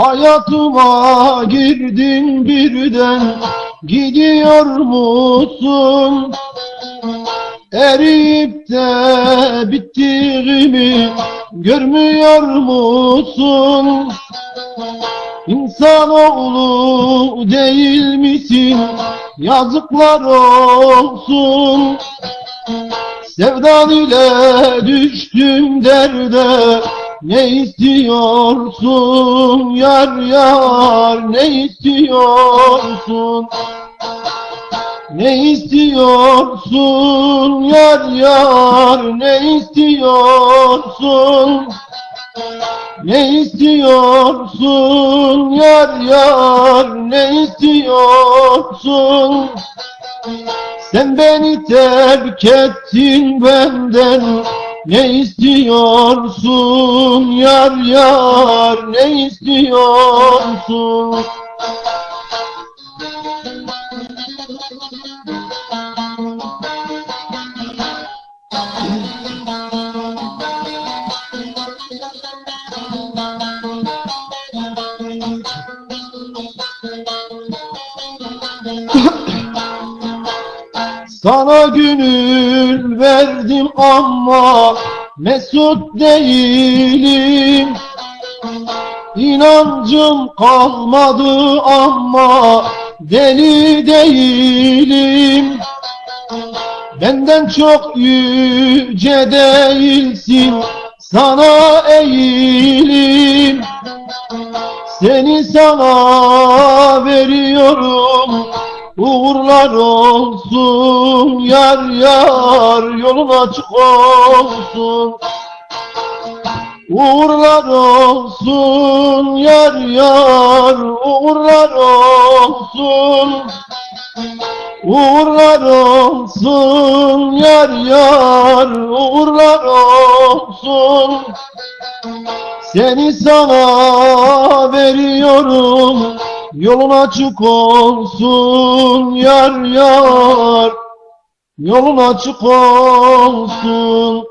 Hayatıma girdin birden Gidiyor musun? Eriyip de bittiğimi görmüyor musun? İnsanoğlu değil misin? Yazıklar olsun. Sevdan ile düştüm derde Ne istiyorsun yar yar? Ne istiyorsun? Ne istiyorsun yar yar? Ne istiyorsun? Ne istiyorsun yar yar? Ne istiyorsun? Sen beni terk ettin benden Ne istiyorsun yar yar ne istiyorsun? Sana gönül verdim ama mesut değilim. İnancım kalmadı ama deli değilim. Benden çok yüce değilsin sana eğilim. Seni sana veriyorum Uğurlar olsun yar yar yolun açık olsun. Uğurlar olsun yar yar uğurlar olsun. Uğurlar olsun yar yar uğurlar olsun. Seni sana veriyorum Yolun açık olsun yar yar. Yolun açık olsun